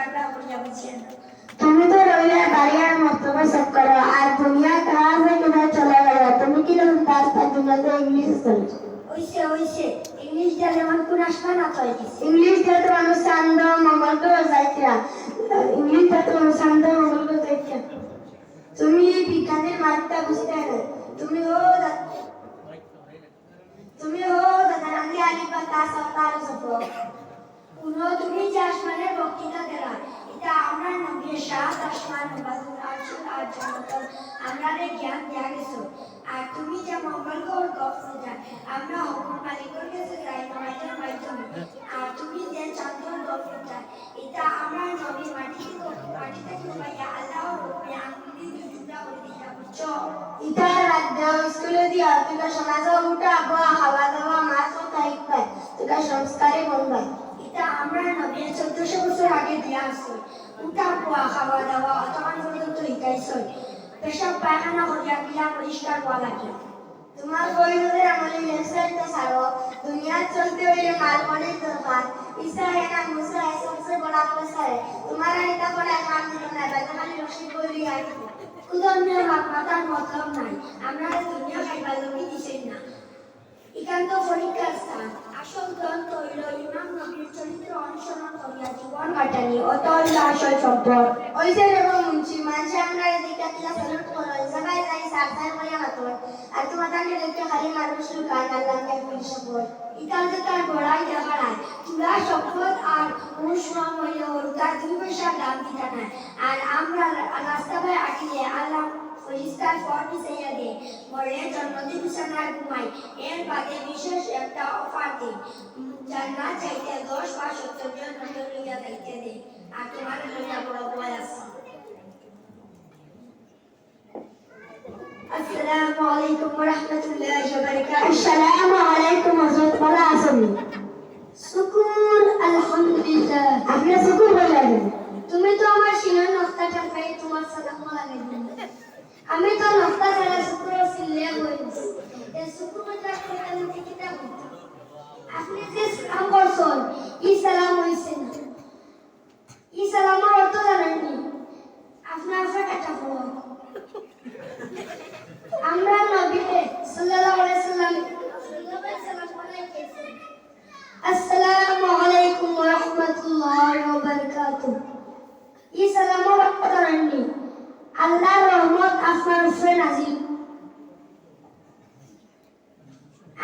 বারবার করিয়া বলছেন তুমি তো রইলে বাড়িয়ার মর্তবা সব করো আর দুনিয়া কাহা से किधर चला गया তুমি কি রকম রাস্তা দুনিয়াতে ইংলিশ চলছো হইছে হইছে ইংলিশ দিয়ে যেমন কোন আসমান আতই দিছে ইংলিশ দিয়ে তো মানুষ চান্দ মঙ্গল গ্রহ যাইতরা ইংলিশ দিয়ে তো মানুষ চান্দ মঙ্গল গ্রহ যাইতরা তুমি বিজ্ঞানের মাত্রা বুঝতে সাত আসমান নবাজুল আরশুল আর জান্নাতুল আমরারে জ্ঞান দিয়া গেছো আর তুমি যে মঙ্গল গ্রহ গপ্পে যায় আমরা হকুম মালিকের কাছে যাই নমাজের মাধ্যমে। আর তুমি যে চন্দ্র গপ্পে যায় এটা আমরা নবী মাটি থেকে মাটি থেকে পাইয়া আঙ্গুলি দিয়ে জুড়া বুঝছ ইটা রাজ্য স্কুলে দিয়া তুই সমাজ উঠা আবহাওয়া খাওয়া দাওয়া মাছ ও তাই পায়। তুই সংস্কারে বন্ধ এটা আমরা নবীর চোদ্দশো বছর আগে দিয়া আসছে উঠা খাওয়া দাওয়া অতক্ষণ পর্যন্ত হিতাইছই পেশাব পায়খানা করিয়া কিলা পরিষ্কার হওয়া লাগে তোমার ফরিদদের আমলে লেফসাইডটা ছাড়ো দুনিয়া চলতে হইলে মাল অনেক দরকার ঈসা হেনা মুসা সবচেয়ে বড় আপনার তোমার আনিতা পড়া কাম দিল না তাকে খালি রসি করি আর কুদন্যের ভাব মাতার মতলব নাই আমরা দুনিয়া খাইবার লোকই দিছেন না ইকান্ত পরীক্ষার স্থান আসল গ্রন্থ হইল ইমাম নবীর চরিত্র জীবন কাটানি অত আসল সম্পদ ওইসে রেবো মুন্সি মানুষ আমরা এদিকে কিলা স্যালুট করো জায়গায় যাই সাবধান করে মাতো আর তোমার তাকে দেখতে খালি মানুষ লুকায় না লাগে পুলিশ বল ইকালতে তার বড়াই দেখাড়ায় চূড়া সম্পদ আর অনুশ্রম হইল তার দুই পয়সা দাম দিতে নাই আর আমরা রাস্তা ভাই আটিলে আল্লাহ পরিষ্কার ফল মিশাইয়া দে মরে জন্মদিন বিছানায় ঘুমাই এর বাদে বিশেষ একটা অফার দে জান্নাত চাইতে দশ বা সত্তর আলাইকুম ওয়া রাহমাতুল্লাহি ওয়া বারাকাতুহু আসসালামু আলাইকুম হযরত বলা আসমি শুকুর আলহামদুলিল্লাহ আপনি শুকুর বললেন তুমি তো আমার শিলার নকশাটা পাই তোমার সালাম লাগাই আমি তো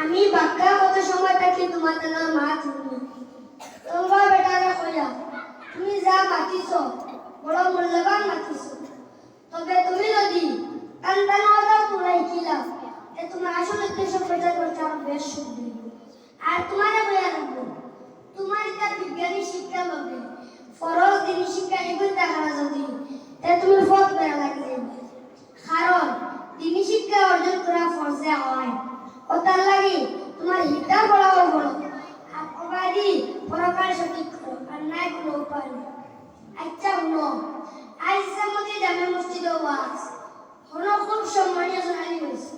আমি বাক্কা কত সময় থাকি তোমার তেনা মা তুমি। তোমরা বেটারে কইয়া তুমি যা মাতিছ বড় মূল্যবান মাতিছ। তবে তুমি যদি কান্দানোটা পুরাই খিলা এ তোমার আসল উদ্দেশ্য প্রচার করতে আমার বেশ দিব আর তোমারে বইয়া রাখব তোমার এটা বিজ্ঞানী শিক্ষা লবে ফরজ দিনী শিক্ষা এগুলো দেখারা যদি তে তুমি ফত বেড়া লাগে যাইবে কারণ দিনী শিক্ষা অর্জন করা ফরজে হয়। বড়াও বড় আর অবাদি পরকার সঠিক করো নাই কোনো উপায় নেই। আচ্ছা শুনো। আজ ইসলামতি জামে মসজিদে ওয়াজ। হলো খুব সম্মানীয় সোনালি হয়েছে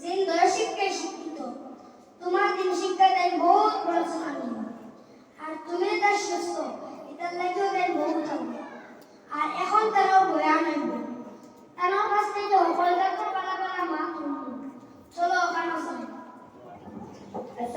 যে দয় শিক্ষায় শিক্ষিত, তোমার দিন শিক্ষা দেয় বহুত বড় সোনালি আর তুমি তার শ্রেষ্ঠ, এটার লাগেও দেয় বহুত আর এখন তারাও বয়া নাইব তার কাছ থেকে সকলটা তো পালা পালা মা তুমি চলো ওখানে আসো